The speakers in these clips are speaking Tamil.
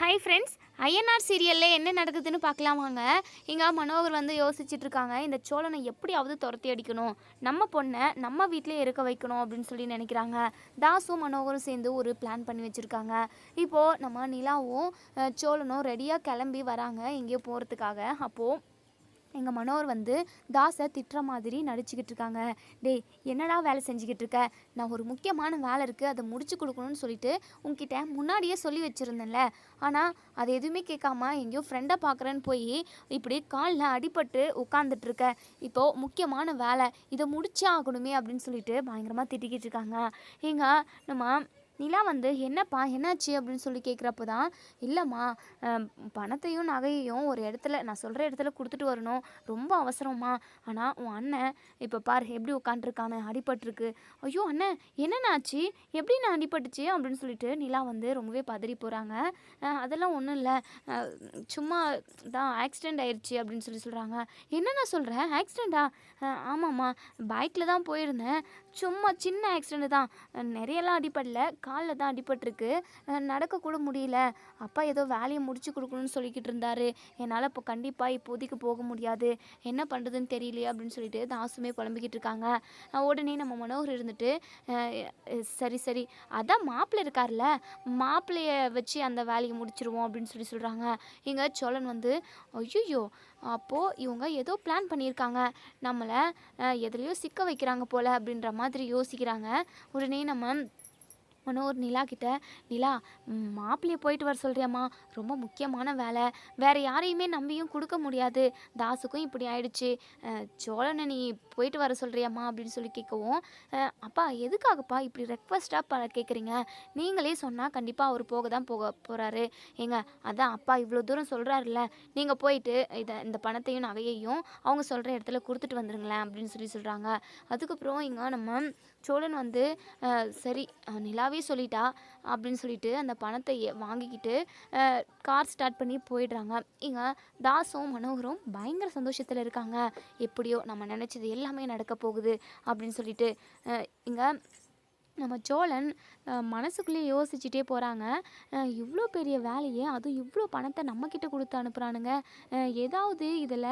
ஹாய் ஃப்ரெண்ட்ஸ் ஐஎன்ஆர் சீரியலில் என்ன நடக்குதுன்னு பார்க்கலாம் வாங்க. இங்கே மனோகர் வந்து யோசிச்சுட்ருக்காங்க இந்த சோழனை எப்படியாவது துரத்தி அடிக்கணும் நம்ம பொண்ணை நம்ம வீட்டிலே இருக்க வைக்கணும் அப்படின்னு சொல்லி நினைக்கிறாங்க. தாசும் மனோகரும் சேர்ந்து ஒரு பிளான் பண்ணி வச்சுருக்காங்க. இப்போது நம்ம நிலாவும் சோழனும் ரெடியாக கிளம்பி வராங்க எங்கேயோ போகிறதுக்காக அப்போது எங்கள் மனோர் வந்து தாஸை திட்டுற மாதிரி நடிச்சுக்கிட்டு இருக்காங்க. டேய் என்னடா வேலை செஞ்சுக்கிட்டு இருக்க? நான் ஒரு முக்கியமான வேலை இருக்குது அதை முடிச்சு கொடுக்கணும்னு சொல்லிட்டு உங்ககிட்ட முன்னாடியே சொல்லி வச்சுருந்தேன்ல. ஆனால் அது எதுவுமே கேட்காம எங்கேயோ ஃப்ரெண்டை பார்க்குறேன்னு போய் இப்படி காலில் அடிபட்டு உட்காந்துட்டுருக்க இப்போது முக்கியமான வேலை இதை முடிச்சே ஆகணுமே அப்படின்னு சொல்லிட்டு பயங்கரமாக திட்டிக்கிட்டு இருக்காங்க. எங்க நம்ம நிலா வந்து என்னப்பா என்னாச்சு? அப்படின்னு சொல்லி கேட்குறப்ப தான் இல்லைம்மா பணத்தையும் நகையையும் ஒரு இடத்துல நான் சொல்கிற இடத்துல கொடுத்துட்டு வரணும். ரொம்ப அவசரம்மா. ஆனால் உன் அண்ணன் இப்போ பார் எப்படி உட்காண்ட்ருக்கானே அடிபட்டிருக்கு. ஐயோ அண்ணன் என்னென்ன ஆச்சு எப்படி நான் அடிபட்டுச்சு? அப்படின்னு சொல்லிட்டு நிலா வந்து ரொம்பவே பதறி போகிறாங்க அதெல்லாம் ஒன்றும் இல்லை. சும்மா தான் ஆக்சிடெண்ட் ஆயிடுச்சு அப்படின்னு சொல்லி சொல்கிறாங்க என்ன நான் சொல்கிறேன் ஆக்சிடெண்ட்டா ஆமாம்மா. பைக்கில் தான் போயிருந்தேன். சும்மா சின்ன ஆக்சிடெண்ட் தான். நிறையலாம் அடிபடல. காலில் தான் அடிபட்டிருக்கு. நடக்கக்கூட முடியல. அப்பா ஏதோ வேலையை முடிச்சு கொடுக்கணும்னு சொல்லிக்கிட்டு இருந்தாரு. என்னால் இப்போ கண்டிப்பாக இப்போதைக்கு போக முடியாது. என்ன பண்ணுறதுன்னு தெரியலையே அப்படின்னு சொல்லிட்டு தாசுமே புலம்பிக்கிட்டு இருக்காங்க. உடனே நம்ம மனோகர் இருந்துட்டு சரி சரி. அதான் மாப்பிள்ளை இருக்கார்ல. மாப்பிள்ளைய வச்சு அந்த வேலையை முடிச்சிருவோம் அப்படின்னு சொல்லி சொல்கிறாங்க இங்கே சோழன் வந்து ஐயோ அப்போது இவங்க ஏதோ பிளான் பண்ணியிருக்காங்க. நம்மளை எதுலேயோ சிக்க வைக்கிறாங்க போல் அப்படின்ற மாதிரி யோசிக்கிறாங்க. உடனே நம்ம மனோர் நிலா கிட்ட நிலா மாப்பிள்ளையை போயிட்டு வர சொல்றியாம்மா. ரொம்ப முக்கியமான வேலை. வேற யாரையுமே நம்பியும் கொடுக்க முடியாது. தாசுக்கும் இப்படி ஆயிடுச்சு. சோழனை நீ போயிட்டு வர சொல்கிறியம்மா அப்படின்னு சொல்லி கேட்கவும் அப்பா எதுக்காகப்பா இப்படி ரெக்வஸ்ட்டாக ப கேட்குறீங்க நீங்களே சொன்னால் கண்டிப்பாக அவர் போக தான் போக போகிறாரு ஏங்க அதான் அப்பா இவ்வளோ தூரம் சொல்கிறாருல்ல நீங்கள் போயிட்டு இதை இந்த பணத்தையும் நகையையும் அவங்க சொல்கிற இடத்துல கொடுத்துட்டு வந்துருங்களேன் அப்படின்னு சொல்லி சொல்கிறாங்க அதுக்கப்புறம் இங்கே நம்ம சோழன் வந்து சரி நிலாவே சொல்லிட்டா அப்படின்னு சொல்லிட்டு அந்த பணத்தை வாங்கிக்கிட்டு கார் ஸ்டார்ட் பண்ணி போயிடுறாங்க. இங்கே தாசும் மனோகரும் பயங்கர சந்தோஷத்தில் இருக்காங்க. எப்படியோ நம்ம நினச்சது எல்லாமே நடக்க போகுது அப்படின்னு சொல்லிட்டு இங்கே நம்ம சோழன் மனசுக்குள்ளேயே யோசிச்சுட்டே போகிறாங்க இவ்வளோ பெரிய வேலையை அதுவும் இவ்வளோ பணத்தை நம்மக்கிட்ட கொடுத்து அனுப்புகிறானுங்க ஏதாவது இதில்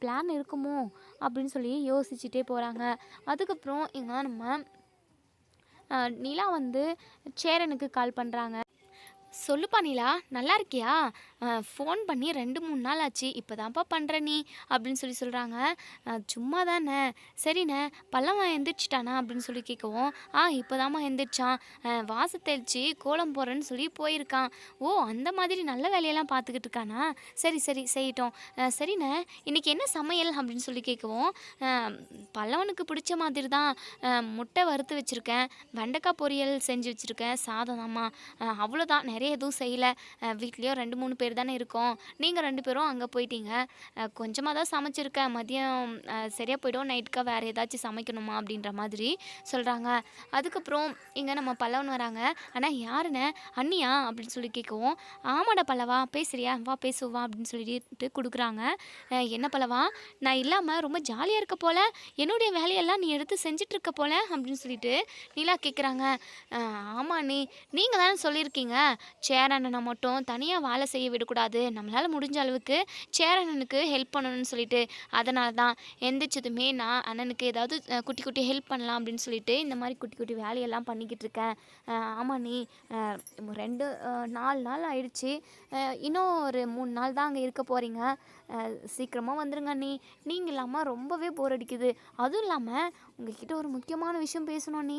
பிளான் இருக்குமோ? அப்படின்னு சொல்லி யோசிச்சுட்டே போகிறாங்க அதுக்கப்புறம் இங்கே நம்ம நிலா வந்து சேரனுக்கு கால் பண்ணுறாங்க சொல்லுப்பா நிலா நல்லா இருக்கியா? ஃபோன் பண்ணி ரெண்டு மூணு நாள் ஆச்சு. இப்போ தான்ப்பா பண்ணுற நீ? அப்படின்னு சொல்லி சொல்கிறாங்க சும்மா தானே சரிண்ணே. பல்லவன் எந்திரிச்சிட்டானா? அப்படின்னு சொல்லி கேட்கவும் ஆ இப்போ தாம்மா எந்திரிச்சான் வாச தெளிச்சு கோலம் போகிறேன்னு சொல்லி போயிருக்கான். ஓ அந்த மாதிரி நல்ல வேலையெல்லாம் பார்த்துக்கிட்டு இருக்கானா? சரி சரி செய்யட்டும். சரிண்ணே. இன்றைக்கி என்ன சமையல்? அப்படின்னு சொல்லி கேட்கவும் பல்லவனுக்கு பிடிச்ச மாதிரி தான் முட்டை வறுத்து வச்சுருக்கேன். வெண்டைக்காய் பொரியல் செஞ்சு வச்சுருக்கேன். சாதம் தாம்மா அவ்வளோதான் நிறைய எதுவும் செய்யலை. வீட்லேயோ ரெண்டு மூணு பேர் தானே இருக்கோம். நீங்கள் ரெண்டு பேரும் அங்கே போயிட்டீங்க. கொஞ்சமாக தான் சமைச்சிருக்கேன் மதியம் சரியாக போய்டும். நைட்டுக்காக வேறு ஏதாச்சும் சமைக்கணுமா அப்படின்ற மாதிரி சொல்கிறாங்க அதுக்கப்புறம் இங்கே நம்ம பல்லவன் வராங்க. ஆனால் யாருண்ணே? அண்ணியா? அப்படின்னு சொல்லி கேட்கவும் ஆமாடா பல்லவா பேசுறியா? வா பேசுவா அப்படின்னு சொல்லிட்டு கொடுக்குறாங்க. என்ன பல்லவா? நான் இல்லாமல் ரொம்ப ஜாலியாக இருக்க போல. என்னுடைய வேலையெல்லாம் நீ எடுத்து செஞ்சிட்ருக்க போல அப்படின்னு சொல்லிட்டு நீலா கேட்குறாங்க ஆமாம் நீ நீங்கள் தானே சொல்லியிருக்கீங்க. சேர் அண்ணனை மட்டும் தனியாக வேலை செய்ய விடக்கூடாது. நம்மளால் முடிஞ்ச அளவுக்கு சேரண்ணனுக்கு ஹெல்ப் பண்ணணும்னு சொல்லிட்டு அதனால தான் எந்திரிச்சதுமே நான் அண்ணனுக்கு ஏதாவது குட்டி குட்டி ஹெல்ப் பண்ணலாம் அப்படின்னு சொல்லிட்டு இந்த மாதிரி குட்டி குட்டி வேலையெல்லாம் பண்ணிக்கிட்டு இருக்கேன். ஆமாம் நீ ரெண்டு நாலு நாள் ஆயிடுச்சு. இன்னும் ஒரு மூணு நாள் தான் அங்கே இருக்க போகிறீங்க சீக்கிரமாக வந்துடுங்க நீ நீங்கள் இல்லாமல் ரொம்பவே போர் அடிக்குது. அதுவும் இல்லாமல் உங்ககிட்ட ஒரு முக்கியமான விஷயம் பேசணும் நீ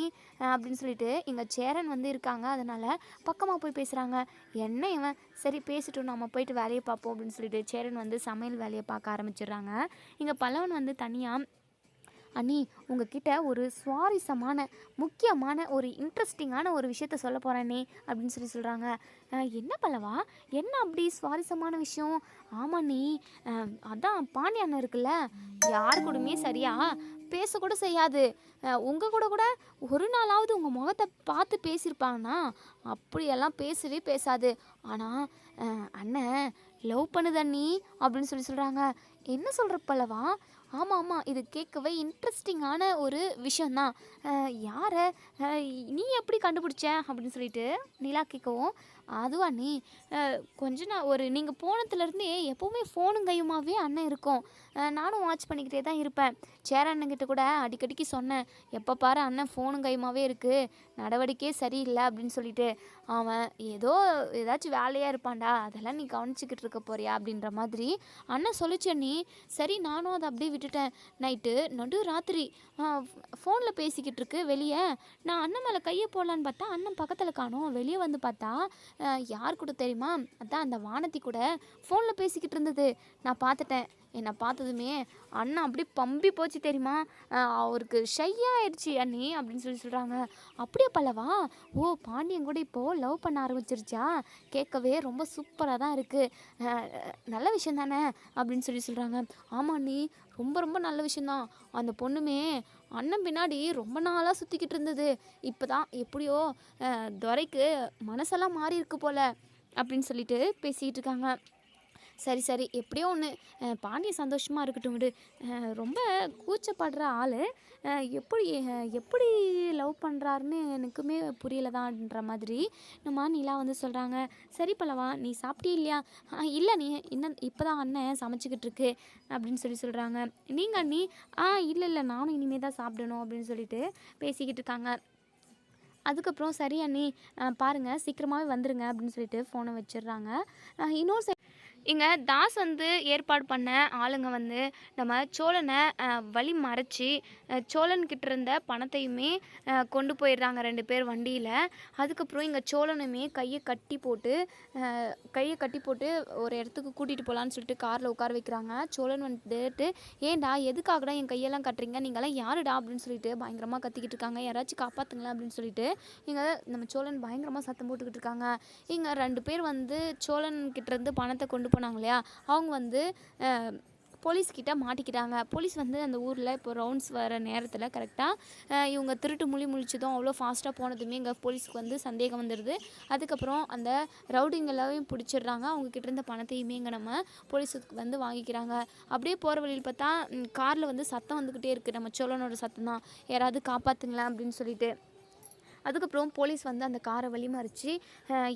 அப்படின்னு சொல்லிட்டு இங்கே சேரன் வந்து இருக்காங்க. அதனால் பக்கமாக போய் பேசுகிறாங்க என்ன இவன்? சரி பேசிட்டோம். நம்ம போயிட்டு வேலையை பார்ப்போம் அப்படின்னு சொல்லிட்டு சேரன் வந்து சமையல் வேலையை பார்க்க ஆரம்பிச்சிடுறாங்க. இங்கே பல்லவன் வந்து தனியாக அண்ணி உங்ககிட்ட ஒரு சுவாரஸ்யமான முக்கியமான ஒரு இன்ட்ரெஸ்டிங்கான ஒரு விஷயத்த சொல்ல போகிறேனே அப்படின்னு சொல்லி சொல்கிறாங்க என்ன பல்லவா? என்ன அப்படி சுவாரஸ்யமான விஷயம்? ஆமா நீ அதான் பாண்டி அண்ணன் இருக்குல்ல யார் கூடமே சரியா பேசக்கூட செய்யாது. உங்கள் கூட கூட ஒரு நாளாவது உங்கள் முகத்தை பார்த்து பேசியிருப்பாங்கன்னா அப்படியெல்லாம் பேசவே பேசாது. ஆனால் அண்ணன் லவ் பண்ணுது அண்ணி அப்படின்னு சொல்லி சொல்கிறாங்க என்ன சொல்கிற பல்லவா? ஆமாம் ஆமாம் இது கேட்கவே இன்ட்ரெஸ்டிங்கான ஒரு விஷயந்தான் யாரை? நீ எப்படி கண்டுபிடிச்ச? அப்படின்னு சொல்லிட்டு நிலா கேட்கவும் அதுவா நீ? கொஞ்ச நான் ஒரு நீங்கள் போனதுலேருந்தே எப்போவுமே ஃபோனும் கையுமாவே அண்ணன் இருக்கும். நானும் வாட்ச் பண்ணிக்கிட்டே தான் இருப்பேன். சேர அண்ணன்கிட்ட கூட அடிக்கடிக்கு சொன்னேன். எப்போ பாரு அண்ணன் ஃபோனும் கையுமாவே இருக்குது நடவடிக்கையே சரியில்லை அப்படின்னு சொல்லிட்டு. அவன் ஏதோ ஏதாச்சும் வேலையாக இருப்பான்டா. அதெல்லாம் நீ கவனிச்சிக்கிட்டு இருக்க போறியா? அப்படின்ற மாதிரி அண்ணன் சொல்லிச்சு நீ சரி நானும் அதை அப்படியே விட்டுட்டேன். நைட்டு நடு ராத்திரி ஃபோனில் பேசிக்கிட்டு இருக்கு வெளியே. நான் அண்ணன் மேலே கையை போடலான்னு பார்த்தா அண்ணன் பக்கத்தில் காணும். வெளியே வந்து பார்த்தா யார் கூட தெரியுமா? அதான் அந்த வானத்தி கூட ஃபோனில் பேசிக்கிட்டு இருந்தது. நான் பார்த்துட்டேன். என்னை பார்த்ததுமே அண்ணா அப்படியே பம்பி போச்சு தெரியுமா? அவருக்கு ஷையாயிடுச்சு அண்ணி அப்படின்னு சொல்லி சொல்கிறாங்க அப்படியே பல்லவா? ஓ பாண்டியன் கூட இப்போது லவ் பண்ண ஆரம்பிச்சிருச்சா? கேட்கவே ரொம்ப சூப்பராக தான் இருக்குது நல்ல விஷயம் தானே? அப்படின்னு சொல்லி சொல்கிறாங்க ஆமாம் அண்ணி ரொம்ப ரொம்ப நல்ல விஷயந்தான் அந்த பொண்ணுமே அண்ணன் பின்னாடி ரொம்ப நாளாக சுற்றிக்கிட்டு இருந்தது. இப்போ தான் எப்படியோ துரைக்கு மனசெல்லாம் மாறி இருக்கு போல. அப்படின்னு சொல்லிட்டு பேசிக்கிட்டு இருக்காங்க. சரி சரி. எப்படியோ ஒன்று பாண்டிய சந்தோஷமாக இருக்கட்டும் விடு. ரொம்ப கூச்சப்படுற ஆள். எப்படி எப்படி லவ் பண்ணுறாருன்னு எனக்குமே புரியலதான்ற மாதிரி நம்ம நிலா வந்து சொல்கிறாங்க சரி பல்லவா நீ சாப்பிட்டே இல்லையா? "ஆ, இல்லை நீ இன்னும் இப்போ தான் அண்ணன் சமைச்சிக்கிட்டு இருக்கு அப்படின்னு சொல்லி சொல்கிறாங்க நீங்கள் அண்ணி? ஆ இல்லை இல்லை. நானும் இனிமேல் தான் சாப்பிடணும் அப்படின்னு சொல்லிட்டு பேசிக்கிட்டு இருக்காங்க. அதுக்கப்புறம் சரி அண்ணி. பாருங்கள் சீக்கிரமாகவே வந்துடுங்க அப்படின்னு சொல்லிட்டு ஃபோனை வச்சிடுறாங்க. இன்னொரு இங்கே தாஸ் வந்து ஏற்பாடு பண்ண ஆளுங்க வந்து நம்ம சோழனை வழி மறைச்சி சோழன்கிட்ட சோழன் இருந்த பணத்தையுமே கொண்டு போயிடுறாங்க ரெண்டு பேர் வண்டியில். அதுக்கப்புறம் இங்கே சோழனுமே கையை கட்டி போட்டு கையை கட்டி போட்டு ஒரு இடத்துக்கு கூட்டிகிட்டு போகலான்னு சொல்லிட்டு காரில் உட்கார வைக்கிறாங்க. சோழன் வந்துட்டு ஏன்டா எதுக்காகடா என் கையெல்லாம் கட்டுறீங்க? நீங்களாம் யாருடா? அப்படின்னு சொல்லிட்டு பயங்கரமாக கத்திக்கிட்டு இருக்காங்க. யாராச்சும் காப்பாற்றுங்களேன் அப்படின்னு சொல்லிட்டு இங்கே நம்ம சோழன் பயங்கரமாக சத்தம் போட்டுக்கிட்டு இருக்காங்க. இங்கே ரெண்டு பேர் வந்து சோழன்கிட்ட இருந்து பணத்தை கொண்டு போனாங்க இல்லையா அவங்க வந்து போலீஸ்கிட்ட போலீஸ் மாட்டிக்கிட்டாங்க. போலீஸ் வந்து அந்த ஊரில் இப்போ ரவுண்ட்ஸ் வர நேரத்தில் கரெக்டாக இவங்க திருட்டு மொழி முழிச்சதும் அவ்வளோ ஃபாஸ்ட்டாக போனதுமே இங்கே போலீஸ்க்கு வந்து சந்தேகம் வந்துடுது அதுக்கப்புறம் அந்த ரவுடிங்கெல்லாம் பிடிச்சிடுறாங்க. அவங்கக்கிட்ட இருந்த பணத்தையுமே இங்கே நம்ம போலீஸுக்கு வந்து வாங்கிக்கிறாங்க. அப்படியே போகிற வழியில் பார்த்தா காரில் வந்து சத்தம் வந்துக்கிட்டே இருக்குது நம்ம சோழனோட சத்தம் தான் யாராவது காப்பாற்றுங்களேன் அப்படின்னு சொல்லிட்டு. அதுக்கப்புறம் போலீஸ் வந்து அந்த காரை வழிமறிச்சு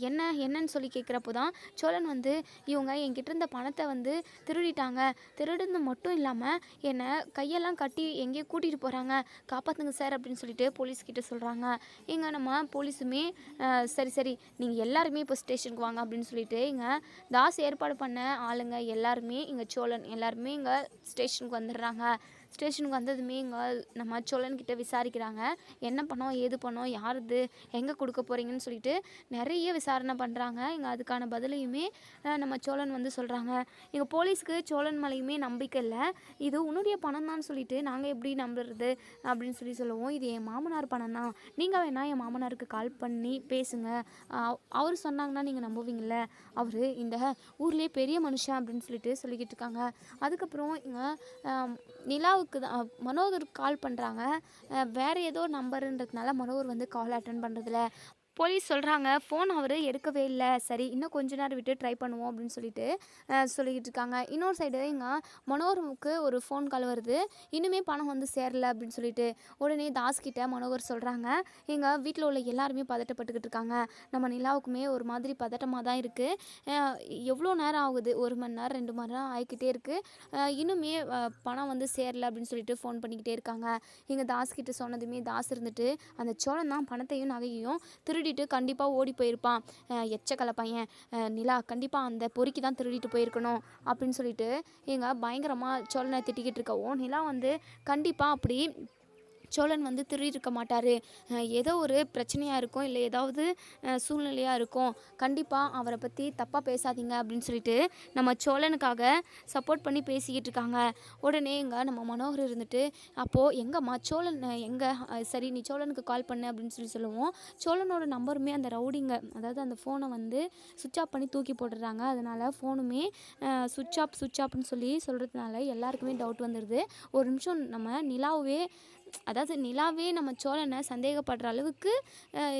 என்ன என்னன்னு சொல்லி கேட்குறப்போ தான் சோழன் வந்து இவங்க என்கிட்ட இருந்த பணத்தை வந்து திருடிட்டாங்க. திருடுனது மட்டும் இல்லாமல் என்னை கையெல்லாம் கட்டி எங்கேயோ கூட்டிகிட்டு போகிறாங்க காப்பாற்றுங்க சார் அப்படின்னு சொல்லிட்டு போலீஸ்கிட்ட சொல்கிறாங்க இங்கே நம்ம போலீஸுமே சரி சரி நீங்கள் எல்லாருமே இப்போ ஸ்டேஷனுக்கு வாங்க அப்படின்னு சொல்லிட்டு இங்கே தாஸ் ஏற்பாடு பண்ண ஆளுங்க எல்லாருமே இங்கே சோழன் எல்லாருமே இங்கே ஸ்டேஷனுக்கு வந்துடுறாங்க. ஸ்டேஷனுக்கு வந்ததுமே இங்கே நம்ம சோழன்கிட்ட விசாரிக்கிறாங்க. என்ன பண்ணோம் ஏது பண்ணோம் யாருது எங்கே கொடுக்க போகிறீங்கன்னு சொல்லிட்டு நிறைய விசாரணை பண்ணுறாங்க இங்கே அதுக்கான பதிலையுமே நம்ம சோழன் வந்து சொல்கிறாங்க எங்கள் போலீஸ்க்கு சோழன் மலையுமே நம்பிக்கை இல்லை. இது உன்னுடைய பணம் தான் சொல்லிட்டு நாங்கள் எப்படி நம்புறது அப்படின்னு சொல்லி சொல்லுவோம். இது என் மாமனார் பணம் தான் நீங்கள் வேணால் என் மாமனாருக்கு கால் பண்ணி பேசுங்க. அவர் சொன்னாங்கன்னா நீங்கள் நம்புவீங்கள்ல அவர் இந்த ஊர்லேயே பெரிய மனுஷன் அப்படின்னு சொல்லிட்டு சொல்லிக்கிட்டு இருக்காங்க. அதுக்கப்புறம் இங்கே நிலா மனோவுக்கு தான் மனோகருக்கு கால் பண்ணுறாங்க வேறு ஏதோ நம்பருன்றதுனால மனோகர் வந்து கால் அட்டன் பண்ணுறதில்ல போலீஸ் சொல்கிறாங்க ஃபோன் அவர் எடுக்கவே இல்லை. சரி இன்னும் கொஞ்ச நேரம் விட்டு ட்ரை பண்ணுவோம் அப்படின்னு சொல்லிட்டு சொல்லிக்கிட்டு இருக்காங்க. இன்னொரு சைடு எங்கள் மனோகருக்கு ஒரு ஃபோன் கால் வருது. இன்னுமே பணம் வந்து சேரலை அப்படின்னு சொல்லிட்டு உடனே தாஸ்கிட்ட மனோகர் சொல்கிறாங்க எங்கள் வீட்டில் உள்ள எல்லாருமே பதட்டப்பட்டுக்கிட்டு இருக்காங்க. நம்ம நிலாவுக்குமே ஒரு மாதிரி பதட்டமாக தான் இருக்குது எவ்வளோ நேரம் ஆகுது? ஒரு மணி நேரம் ரெண்டு மணி நேரம் ஆகிக்கிட்டே இருக்குது இன்னுமே பணம் வந்து சேரலை அப்படின்னு சொல்லிட்டு ஃபோன் பண்ணிக்கிட்டே இருக்காங்க. எங்கள் தாஸ்கிட்ட சொன்னதுமே தாஸ் இருந்துட்டு அந்த சோழன் தான் பணத்தையும் நகையையும் திருடிட்டு கண்டிப்பாக ஓடி போயிருப்பான். எச்சக்கலை பையன். நிலா கண்டிப்பாக அந்த பொறுக்கி தான் திருடிட்டு போயிருக்கணும் அப்படின்னு சொல்லிட்டு எங்கள் பயங்கரமாக சோழனை திட்டிக்கிட்டு இருக்கவும் நிலா வந்து கண்டிப்பாக அப்படி சோழன் வந்து திருடியிருக்க மாட்டார். ஏதோ ஒரு பிரச்சனையாக இருக்கும் இல்லை ஏதாவது சூழ்நிலையாக இருக்கும். கண்டிப்பாக அவரை பற்றி தப்பாக பேசாதீங்க அப்படின்னு சொல்லிட்டு நம்ம சோழனுக்காக சப்போர்ட் பண்ணி பேசிக்கிட்டு இருக்காங்க. உடனே எங்கே நம்ம மனோகர் இருந்துட்டு அப்போது எங்கம்மா சோழன் எங்கே? சரி நீ சோழனுக்கு கால் பண்ணு அப்படின்னு சொல்லி சொல்லுவோம். சோழனோட நம்பருமே அந்த ரவுடிங்க அதாவது அந்த ஃபோனை வந்து சுவிட்ச் ஆஃப் பண்ணி தூக்கி போட்டுடுறாங்க. அதனால் ஃபோனுமே சுவிட்ச் ஆஃப் சுவிட்ச் ஆஃப்னு சொல்லி சொல்கிறதுனால எல்லாருக்குமே டவுட் வந்துடுது ஒரு நிமிஷம் நம்ம நிலாவே அதாவது நிலாவே நம்ம சோழனை சந்தேகப்படுற அளவுக்கு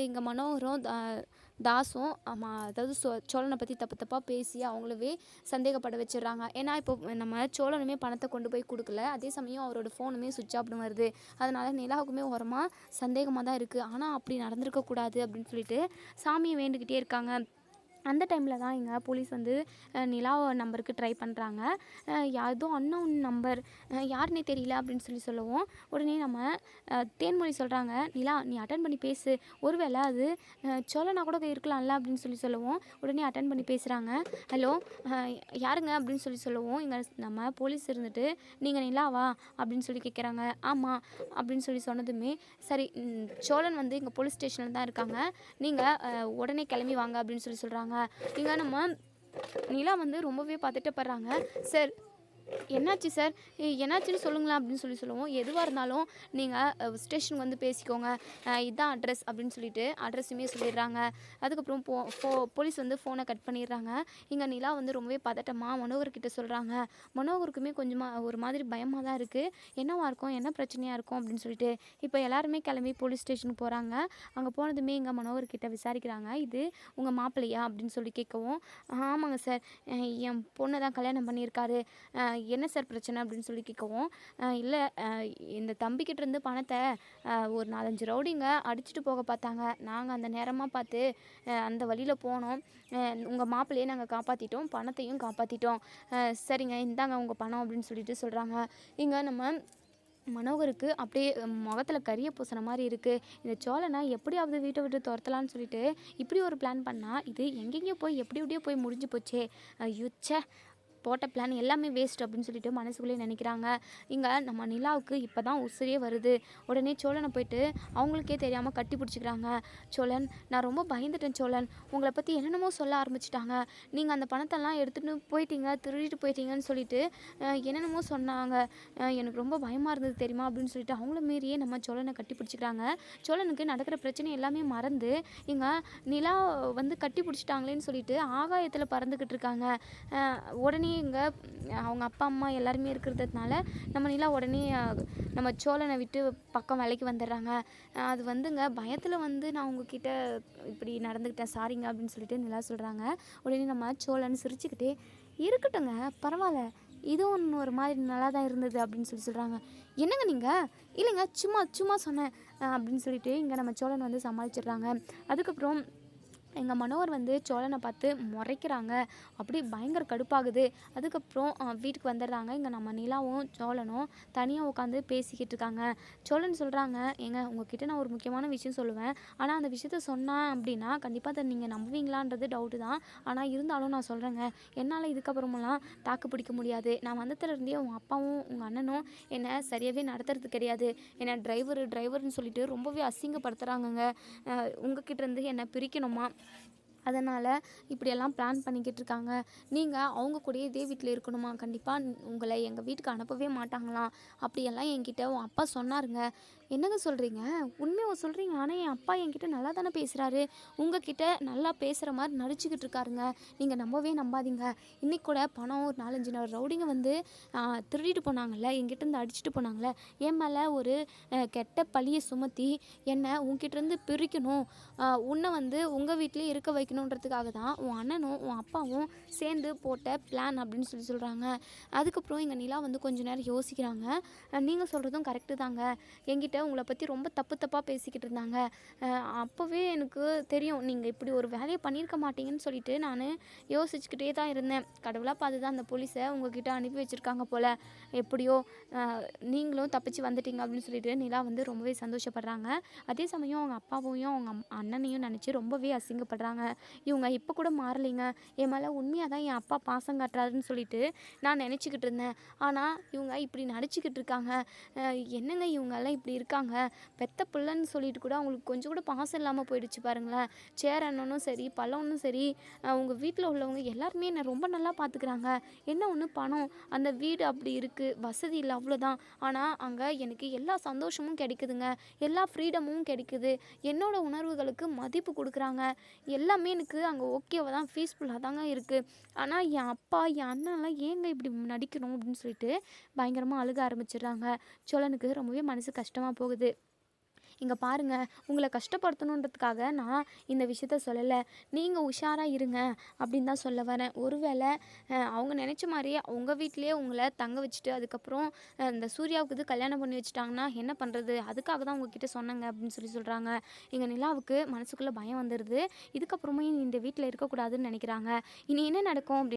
இங்கே மனோகரும் தா- தாஸும் ஆமாம் அதாவது சோ சோழனை பற்றி தப்பு தப்பாக பேசி அவங்களவே சந்தேகப்பட வச்சிடுறாங்க. ஏன்னா இப்போ நம்ம சோழனுமே பணத்தை கொண்டு போய் கொடுக்கல. அதே சமயம் அவரோட ஃபோனுமே சுவிட்ச் ஆஃப்னு வருது அதனால நிலாவுக்குமே ஓரமாக சந்தேகமாக தான் இருக்குது ஆனால் அப்படி நடந்திருக்கக்கூடாது அப்படின்னு சொல்லிட்டு சாமியை வேண்டுக்கிட்டே இருக்காங்க. அந்த டைமில் தான் இங்கே போலீஸ் வந்து நிலா நம்பருக்கு ட்ரை பண்ணுறாங்க ஏதோ அன்னோன் நம்பர் யாருன்னே தெரியல அப்படின்னு சொல்லி சொல்லவும் உடனே நம்ம தேன்மொழி சொல்கிறாங்க நிலா நீ அட்டன் பண்ணி பேசு. ஒருவேளை அது சொல்லனா சோழனா கூட இருக்கலாம்ல அப்படின்னு சொல்லி சொல்லவும் உடனே அட்டன் பண்ணி பேசுகிறாங்க ஹலோ யாருங்க? அப்படின்னு சொல்லி சொல்லவும் இங்கே நம்ம போலீஸ் இருந்துட்டு நீங்கள் நிலாவா? அப்படின்னு சொல்லி கேட்குறாங்க ஆமாம் அப்படின்னு சொல்லி சொன்னதுமே சரி சோழன் வந்து இங்கே போலீஸ் ஸ்டேஷனில் தான் இருக்காங்க. நீங்கள் உடனே கிளம்பி வாங்க அப்படின்னு சொல்லி சொல்கிறாங்க இங்கே நம்ம நிலா வந்து ரொம்பவே பதட்டப்படுறாங்க சார் என்னாச்சு சார்? என்னாச்சுன்னு சொல்லுங்களேன் அப்படின்னு சொல்லி சொல்லுவோம். எதுவாக இருந்தாலும் நீங்கள் ஸ்டேஷனுக்கு வந்து பேசிக்கோங்க. இதுதான் அட்ரஸ் அப்படின்னு சொல்லிட்டு அட்ரஸுமே சொல்லிடுறாங்க. அதுக்கப்புறம் போ ஃபோ போலீஸ் வந்து ஃபோனை கட் பண்ணிடுறாங்க. இங்கே நிலா வந்து ரொம்பவே பதட்டமாக மனோகர்கிட்ட சொல்கிறாங்க மனோகருக்குமே கொஞ்சமாக ஒரு மாதிரி பயமாக தான் இருக்குது என்னவாக இருக்கும்? என்ன பிரச்சனையாக இருக்கும்? அப்படின்னு சொல்லிட்டு இப்போ எல்லாருமே கிளம்பி போலீஸ் ஸ்டேஷனுக்கு போகிறாங்க அங்கே போனதுமே இங்கே மனோகர்கிட்ட விசாரிக்கிறாங்க. இது உங்கள் மாப்பிள்ளையா? அப்படின்னு சொல்லி கேட்கவும் ஆமாங்க சார். என் பொண்ணை தான் கல்யாணம் பண்ணியிருக்காரு. என்ன சார் பிரச்சனை அப்படின்னு சொல்லி கேட்கவும் இல்லை இந்த தம்பிக்கிட்ட இருந்து பணத்தை ஒரு நாலஞ்சு ரவுடிங்க அடிச்சுட்டு போக பார்த்தாங்க. நாங்கள் அந்த நேரமாக பார்த்து அந்த வழியில் போனோம். உங்கள் மாப்பிள்ளையே நாங்கள் காப்பாற்றிட்டோம் பணத்தையும் காப்பாற்றிட்டோம் சரிங்க இந்தாங்க உங்கள் பணம் அப்படின்னு சொல்லிட்டு சொல்கிறாங்க இங்கே நம்ம மனோகருக்கு அப்படியே முகத்தில் கரிய பூசின மாதிரி இருக்குது இந்த சோழனை எப்படியாவது வீட்டை விட்டு துரத்தலான்னு சொல்லிட்டு இப்படி ஒரு பிளான் பண்ணால் இது எங்கெங்கேயோ போய் எப்படி எப்படியோ போய் முடிஞ்சு போச்சே. யுச்ச போட்ட பிளான் எல்லாமே வேஸ்ட் அப்படின்னு சொல்லிட்டு மனசுக்குள்ளே நினைக்கிறாங்க. இங்கே நம்ம நிலாவுக்கு இப்போ தான் உசுரே வருது. உடனே சோழனை போயிட்டு அவங்களுக்கே தெரியாமல் கட்டி பிடிச்சிக்கிறாங்க. சோழன் நான் ரொம்ப பயந்துட்டேன் சோழன். உங்களை பற்றி என்னென்னமோ சொல்ல ஆரம்பிச்சிட்டாங்க. நீங்கள் அந்த பணத்தெல்லாம் எடுத்துகிட்டு போயிட்டீங்க திருடிட்டு போயிட்டீங்கன்னு சொல்லிட்டு என்னென்னமோ சொன்னாங்க. எனக்கு ரொம்ப பயமாக இருந்தது தெரியுமா? அப்படின்னு சொல்லிட்டு அவங்கள மீறியே நம்ம சோழனை கட்டி பிடிச்சிக்கிறாங்க. சோழனுக்கு நடக்கிற பிரச்சனை எல்லாமே மறந்து இங்கே நிலா வந்து கட்டி பிடிச்சிட்டாங்களேன்னு சொல்லிட்டு ஆகாயத்தில் பறந்துக்கிட்டு இருக்காங்க. உடனே இங்கே அவங்க அப்பா அம்மா எல்லாருமே இருக்கிறதுனால நம்ம நிலா உடனே நம்ம சோழனை விட்டு பக்கம் வேலைக்கு வந்துடுறாங்க. அது வந்துங்க பயத்தில் வந்து நான் உங்ககிட்ட இப்படி நடந்துக்கிட்டேன் சாரிங்க அப்படின்னு சொல்லிட்டு நிலா சொல்கிறாங்க உடனே நம்ம சோழன் சிரிச்சுக்கிட்டே இருக்கட்டுங்க பரவாயில்ல. இதுவும் ஒரு மாதிரி நல்லா தான் இருந்தது அப்படின்னு சொல்லி சொல்கிறாங்க என்னங்க நீங்கள் இல்லைங்க சும்மா சும்மா சொன்னேன். அப்படின்னு சொல்லிட்டு இங்கே நம்ம சோழன் வந்து சமாளிச்சிடுறாங்க. அதுக்கப்புறம் எங்கள் மனோகர் வந்து சோழனை பார்த்து முறைக்கிறாங்க. அப்படி பயங்கர கடுப்பாகுது. அதுக்கப்புறம் வீட்டுக்கு வந்துடுறாங்க. இங்கே நம்ம நிலாவும் சோழனும் தனியாக உட்காந்து பேசிக்கிட்டு இருக்காங்க. சோழன் சொல்கிறாங்க ஏங்க உங்ககிட்ட நான் ஒரு முக்கியமான விஷயம் சொல்லுவேன். ஆனால் அந்த விஷயத்த சொன்னேன் அப்படின்னா கண்டிப்பாக அதை நீங்கள் நம்புவீங்களான்றது டவுட்டு தான். ஆனால் இருந்தாலும் நான் சொல்கிறேங்க என்னால் இதுக்கப்புறமெல்லாம் தாக்கு பிடிக்க முடியாது. நான் வந்ததுலேருந்தே உங்கள் அப்பாவும் உங்கள் அண்ணனும் என்னை சரியாகவே நடத்துறது கிடையாது. என்னை டிரைவர் டிரைவர்னு சொல்லிட்டு ரொம்பவே அசிங்கப்படுத்துகிறாங்கங்க உங்ககிட்ட இருந்து என்னை பிரிக்கணுமா? அதனால் இப்படியெல்லாம் பிளான் பண்ணிக்கிட்டு இருக்காங்க. நீங்கள் அவங்க கூடயே இதே வீட்டில் இருக்கணுமா? கண்டிப்பாக உங்களை எங்கள் வீட்டுக்கு அனுப்பவே மாட்டாங்களாம். அப்படியெல்லாம் என்கிட்ட உன் அப்பா சொன்னாருங்க. என்னங்க சொல்கிறீங்க உண்மையை சொல்கிறீங்க ஆனால் என் அப்பா என்கிட்ட நல்லா தானே பேசுகிறாரு உங்ககிட்ட நல்லா பேசுகிற மாதிரி நடிச்சுக்கிட்டு இருக்காருங்க. நீங்கள் நம்பவே நம்பாதீங்க. இன்றைக்கி கூட பணம் ஒரு நாலஞ்சு நாள் ரவுடிங்க வந்து திருடிட்டு போனாங்கல்ல என்கிட்ட இருந்து அடிச்சுட்டு போனாங்கல்ல என் மேலே ஒரு கெட்ட பழியை சுமத்தி என்னை உங்ககிட்டருந்து பிரிக்கணும். உன்னை வந்து உங்கள் வீட்லேயே இருக்க வைக்கணுன்றதுக்காக தான் உன் அண்ணனும் உன் அப்பாவும் சேர்ந்து போட்ட பிளான் அப்படின்னு சொல்லி சொல்கிறாங்க அதுக்கப்புறம் எங்கள் நிலா வந்து கொஞ்ச நேரம் யோசிக்கிறாங்க. நீங்கள் சொல்கிறதும் கரெக்டு தாங்க. எங்கிட்ட உங்களை பற்றி ரொம்ப தப்பு தப்பாக பேசிக்கிட்டு இருந்தாங்க. அப்போவே எனக்கு தெரியும் நீங்கள் இப்படி ஒரு வேலையை பண்ணியிருக்க மாட்டீங்கன்னு சொல்லிட்டு நான் யோசிச்சுக்கிட்டே தான் இருந்தேன். கடவுளாக பார்த்து தான் அந்த போலீஸை உங்ககிட்ட அனுப்பி வச்சுருக்காங்க போல். எப்படியோ நீங்களும் தப்பிச்சு வந்துட்டீங்க அப்படின்னு சொல்லிட்டு நிலா வந்து ரொம்பவே சந்தோஷப்படுறாங்க. அதே சமயம் அவங்க அப்பாவையும் அவங்க அண்ணனையும் நினச்சி ரொம்பவே அசிங்கப்படுறாங்க. இவங்க இப்போ கூட மாறலைங்க. என் மேலே உண்மையாக தான் என் அப்பா பாசம் காட்டுறாருன்னு சொல்லிட்டு நான் நினச்சிக்கிட்டு இருந்தேன். ஆனால் இவங்க இப்படி நடிச்சுக்கிட்டு இருக்காங்க. என்னங்க இவங்கெல்லாம் இப்படி இருக்காங்க. பெத்த பிள்ளைன்னு சொல்லிட்டு கூட அவங்களுக்கு கொஞ்சம் கூட பாசம் இல்லாமல் போயிடுச்சு பாருங்களேன். சேர் அண்ணனும் சரி பழம்னும் சரி அவங்க வீட்டில் உள்ளவங்க எல்லாருமே என்னை ரொம்ப நல்லா பார்த்துக்கிறாங்க என்ன ஒன்று பணம்? அந்த வீடு அப்படி இருக்குது வசதி இல்லை அவ்வளோதான் ஆனால் அங்கே எனக்கு எல்லா சந்தோஷமும் கிடைக்குதுங்க. எல்லா ஃப்ரீடமும் கிடைக்குது. என்னோடய உணர்வுகளுக்கு மதிப்பு கொடுக்குறாங்க. எல்லாமே எனக்கு அங்கே ஓகேவாக தான் பீஸ்ஃபுல்லாக தாங்க இருக்குது ஆனால் என் அப்பா என் அண்ணன்லாம் ஏங்க இப்படி நடிக்கணும் அப்படின்னு சொல்லிட்டு பயங்கரமாக அழுக ஆரம்பிச்சிடுறாங்க. சோழனுக்கு ரொம்பவே மனசு கஷ்டமாக போகுது. இங்கே பாருங்கள் உங்களை கஷ்டப்படுத்தணுன்றதுக்காக நான் இந்த விஷயத்த சொல்லலை. நீங்கள் உஷாராக இருங்க அப்படின்னு தான் சொல்ல வரேன். ஒருவேளை அவங்க நினச்ச மாதிரியே உங்கள் வீட்டிலேயே உங்களை தங்க வச்சுட்டு அதுக்கப்புறம் இந்த சூர்யாவுக்கு இது கல்யாணம் பண்ணி வச்சுட்டாங்கன்னா என்ன பண்ணுறது அதுக்காக தான் உங்ககிட்ட சொன்னேங்க அப்படின்னு சொல்லி சொல்கிறாங்க எங்கள் நிலாவுக்கு மனசுக்குள்ளே பயம் வந்துடுது இதுக்கப்புறமே இந்த வீட்டில் இருக்கக்கூடாதுன்னு நினைக்கிறாங்க. இனி என்ன நடக்கும் அப்படி